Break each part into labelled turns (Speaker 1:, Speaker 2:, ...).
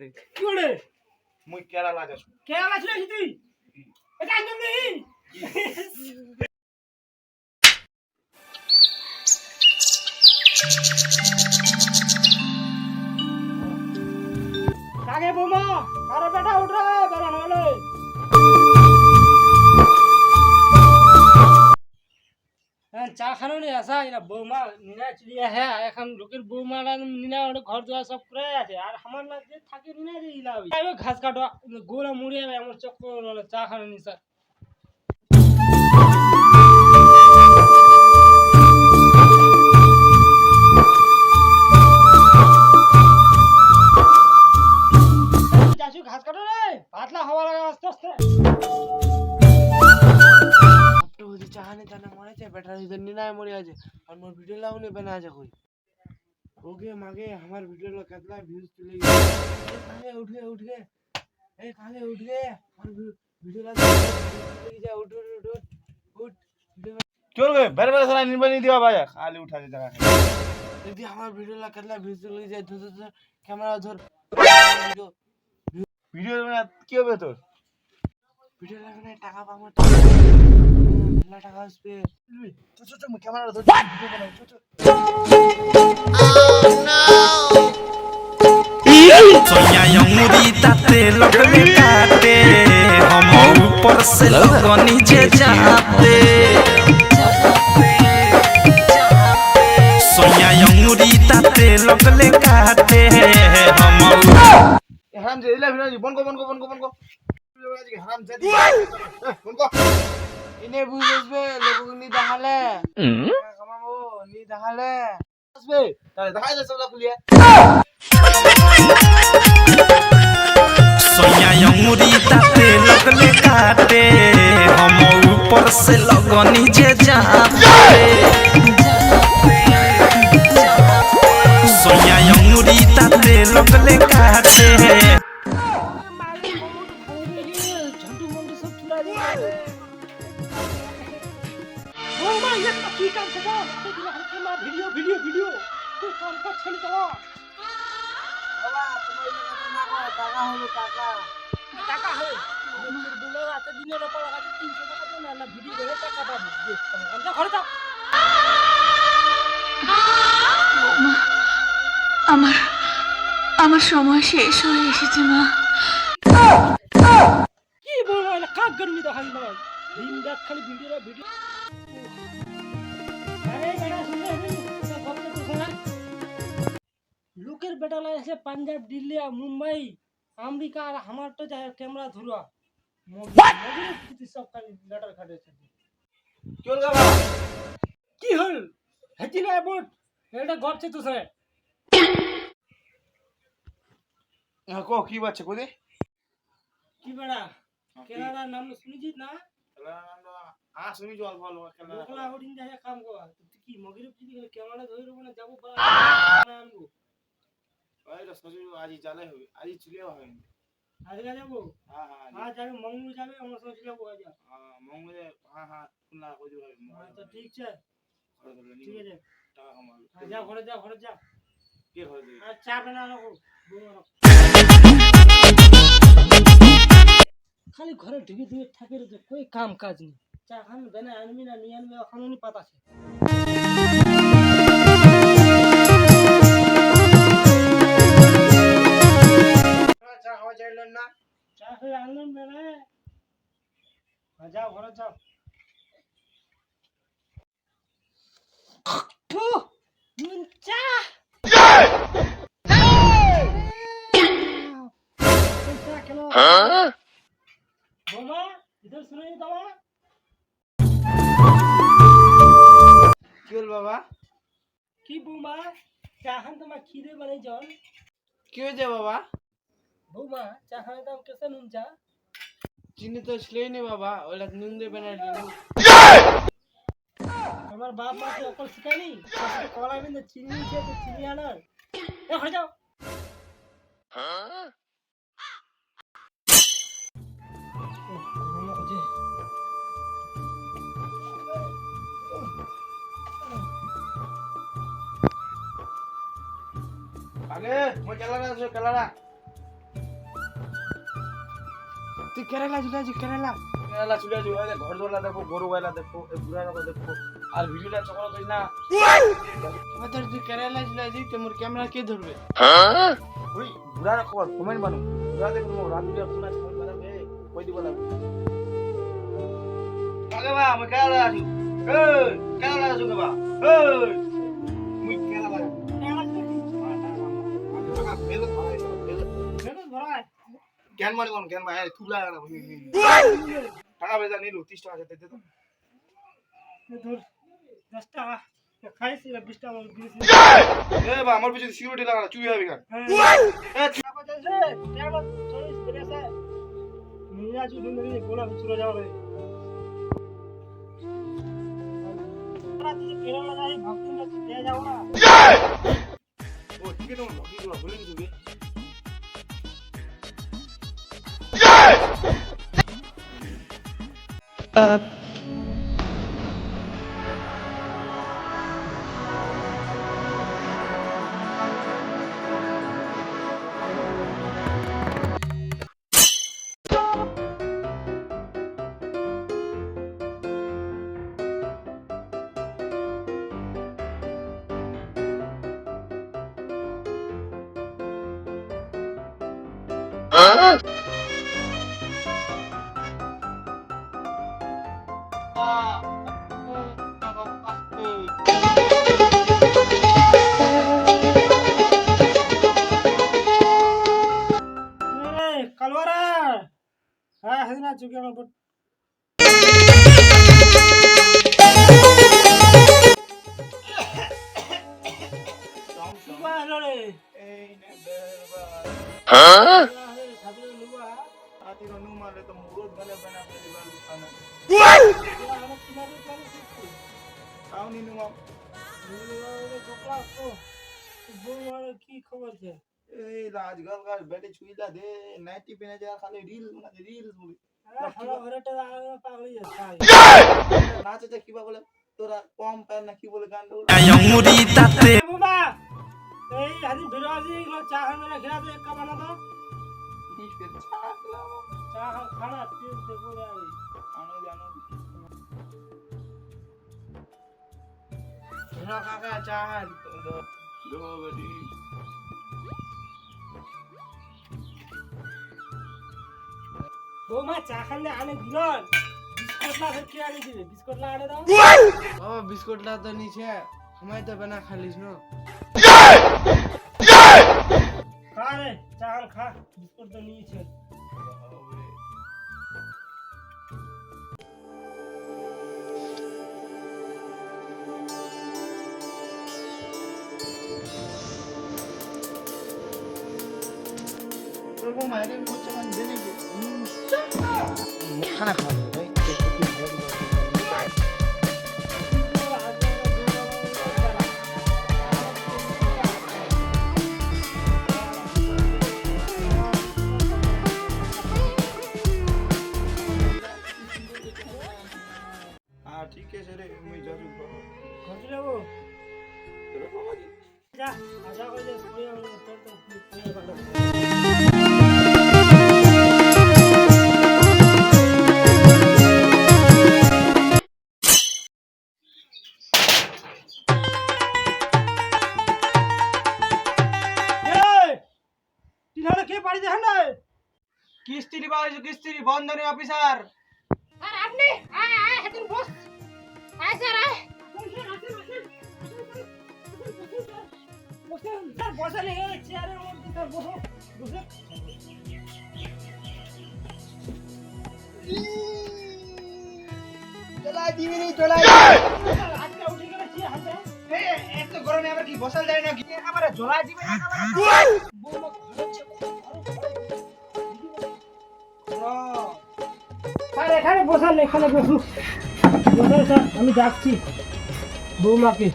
Speaker 1: রে।
Speaker 2: কি করে
Speaker 3: মুই কেরালা যাচ্ছ
Speaker 2: কেরালা ছিল তুই? এটা একদম নেই কাকে বোমা? কারও বেটা উঠে বেড়ান হলে। চা খানো নি আসা এরা বৌমা নিনা চলিয়া হ্যাঁ এখন লোকের বৌমা নিনা ঘর দুয়ার সব করে আছে, আর আমার না থাকে ঘাস কাটো গোলা মুড়ি যাবে আমার চক্কর চা খানো নি স্যার।
Speaker 1: আর মোর ভিডিও লাউনে বানা আছে কই? ওকে মাগে আমার ভিডিও লো কেতলা ভিউজ চলে গেছে। এ কালে উঠ গে উঠ গে এ কালে উঠ। গে আমার ভিডিও লা চলে গেছে উঠ উঠ উঠ উঠ
Speaker 3: চল গে বের বের সারা নিবানি দিবা ভাই খালি উঠা দে জায়গা
Speaker 1: যদি আমার ভিডিও লা কেতলা ভিউজ চলে গেছে ধর ধর ক্যামেরা ধর। ভিডিও
Speaker 3: ভিডিও মানে কি হবে তোর?
Speaker 1: ভিডিও লাগানে টাকা পাবো। টাকা আসবে
Speaker 3: চল চল চল ক্যামেরা ধর ভিডিও বানাই চল চল
Speaker 4: सोया यमुरी ताते लगले काटे हम ऊपर से लगनी जे जाते सोया यमुरी ताते लगले काटे हम
Speaker 3: হারাম যে ইলা ভিডিও বন কো বন কো বন কো বন কো হারাম যে বন কো
Speaker 1: ইনে বুঝ আসবে লোক নি দেখালে কামাবো নি দেখালে
Speaker 3: আসবে তাহলে দেখাই দে সবলা খুলিয়া
Speaker 4: सोया यमुरी ताते लगले काटे हम ऊपर से लगनी जे जाते सोया यमुरी ताते लगले काटे
Speaker 2: বৌমা কি কাম করব? তুই দিলে হালকে ভিডিও ভিডিও ভিডিও। তুই কাম কর তো
Speaker 1: বাবা তোমার ইনে কথা না কও টাকা হলো টাকা।
Speaker 2: টাকা লোকের বলে দিনের ওপর লাগাতে তিনশো টাকা দিও না না ভিডিও করে টাকা পাবো। ঘরে যাও
Speaker 5: আমার আমার সময় শেষ হয়ে এসেছে মা।
Speaker 2: কি বলব কাক গরমি তো খালি দিন রাত খালি ভিডিও ভিডিও লোকের আছে পাঞ্জাব দিল্লি আর মুম্বাই আমেরিকা আর আমার তো যায় ক্যামেরা ধরুয়া সব খালি লেটার খাটেছে
Speaker 3: চল গা
Speaker 2: কি হল? হেতি না বোট এটা ঘরছে তো স্যার।
Speaker 3: হ্যাঁ কো কি বাচ্চা কই দে
Speaker 2: কি বেড়া? কেরালার নাম শুনেছিস না?
Speaker 3: শুনি জল ভালো খেলা
Speaker 2: হরিণ যায় কাম কর। কি মগিরে যদি ক্যামেরা ধরে না যাব আনব?
Speaker 3: আজি জালে হবে আজি চলিও হবে।
Speaker 2: আজকে যাব?
Speaker 3: হ্যাঁ হ্যাঁ
Speaker 2: হ্যাঁ যাবে মঙ্গল যাবে আমার সঙ্গে যাব আজ।
Speaker 3: মঙ্গলে হ্যাঁ হ্যাঁ খুলনা দিবে
Speaker 2: হ্যাঁ তো ঠিক আছে। ঠিক আছে।
Speaker 3: টাকা কামাবে
Speaker 2: হ্যাঁ, যা ঘরে যা ঘরে যা।
Speaker 3: কে ঘরে
Speaker 2: আর চা বানা রাখো খালি ঘরে ঢুকে ঢুকে থাকে রে কই কাম কাজ নেই। চা খান বেনা আনবি না নিয়ে আনবি ওখানে নি পাতা আছে
Speaker 1: খাওয়া চাইল না।
Speaker 2: চা খেয়ে আনলাম বেনা হ্যাঁ, যাও ঘরে যাও। চা এই চা কেন বৌমা ইধর
Speaker 1: কি হল বাবা?
Speaker 2: কি বৌমা চা তোমার খিদে বানাই জল।
Speaker 1: কি হয়েছে বাবা?
Speaker 2: বৌমা চা খানে দাম কেসে নুন চা?
Speaker 1: চিনি তো ছিলই নি বাবা ওটা নুন দেবে না
Speaker 2: তোমার বাপ মা কি অকল শিখায়নি কলা বিন্দু চিনি তো চিনি আনার। এ ঘরে যাও।
Speaker 3: আগে মই কেলারা আছে কেলারা।
Speaker 1: তুই কেরালা চলে আছিস কেরালা।
Speaker 3: কেরালা চলে আসব এই ঘর দোলা দেখো গরু গাইলা দেখো এই বুড়া রাখো দেখো। আর ভিডিওটা চকল করিস না।
Speaker 1: তোর তুই কেরালা চলে আছিস তোর ক্যামেরা কে ধরবে।
Speaker 3: ওই বুড়া রাখো কমেন্ট বানো বুড়া দেখো রাত ভিডিও শুনা কমেন্ট বানাবে কই দিব লাগবে বা আমি কেরালা এই কেরালা কে বা? এই মুই কেরালা জ্ঞান মারি কোন জ্ঞান মারি। তুলা টাকা বেজা নিলু তিরিশ টাকা যেতে তো।
Speaker 2: ধর দশ টাকা। খাইছি না বিশ টাকা দিয়েছি।
Speaker 3: এ বা আমার পিছনে সিকিউরিটি লাগানো চুরি হবে কেন? এ ও ঠিক আছে বাকি গুলো বলে দিবি
Speaker 2: কালওয়ারা
Speaker 3: নিনু মা
Speaker 2: কি খবর
Speaker 3: এই রাজগল গাছ বেটে ছুইলা দে নাইটি পেনে যা খালি রিল বানাতে রিল নাচে যে কিবা বলে তোরা কম পায় না কি বলে গান
Speaker 2: এই ভিডিও আজি এগুলো চা খাবে না, খেলা তো একটা বানা দাও চা খানা তুই দেখো রে
Speaker 3: আনো জানো
Speaker 1: শোনো কাকা চাহান
Speaker 3: গো বেটি
Speaker 2: বৌমা চা খানে আনে দিলন বিস্কুট না কে আনে দিবে? বিস্কুট না আনে দাও।
Speaker 1: বাবা বিস্কুট লা তো নিচে। আমায় তো বানা খালিস না।
Speaker 2: খা রে চা খান খা। বিস্কুট তো নিয়েছে।
Speaker 3: তোর বউ মায়ের মুচ্ছে মান দেনে কি খানা খাওয়া ভাই হ্যাঁ ঠিক আছে রে মুই যাবি
Speaker 2: ঘরে যাব যা আশা করে যে শুয়ে আমরা তোর তো
Speaker 3: কিস্তি বাড়ি কিস্তি বন্ধনী অফিসার।
Speaker 6: আর আপনি আয় আয় হেদিন বস। আয় স্যার আয়।
Speaker 2: বসে লেগে চেয়ারের মধ্যে স্যার বসো বসে
Speaker 3: চলাই দিবি নি চলাই।
Speaker 2: আজকে উঠে গেলে হাতে
Speaker 3: এত গরমে আবার কি বসাল যায় না কি আমার জ্বলাই দিবে না
Speaker 2: বৌমা এখানে বসান এখানে বসুন। বসুন স্যার আমি ডাকছি বৌমাকে।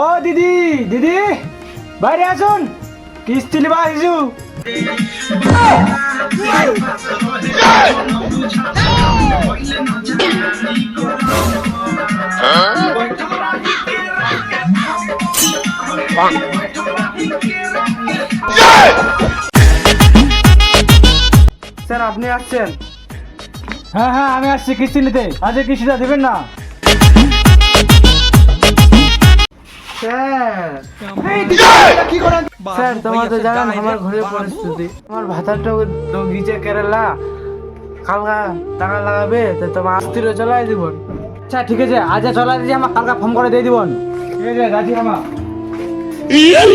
Speaker 1: ও দিদি দিদি বাইরে আসুন। কিস্তি লিবা আসিছু স্যার আপনি আসছেন।
Speaker 7: হ্যাঁ হ্যাঁ আমি আসছি কিস্তি নিতে আজকে কিস্তিটা দেবেন না
Speaker 1: স্যার
Speaker 3: কি করেন
Speaker 1: স্যার তোমার তো জানেন আমার ঘরের পরিস্থিতি আমার ভাতারটা তো গিয়েছে কেরালা কালকা টাকা লাগাবে তো তোমার আস্তিরও চলাই দিব
Speaker 7: আচ্ছা ঠিক আছে আজ চলা দিয়েছি আমার কালকে ফোন করে দিয়ে দিবন ঠিক আছে রাজি আমার
Speaker 8: এই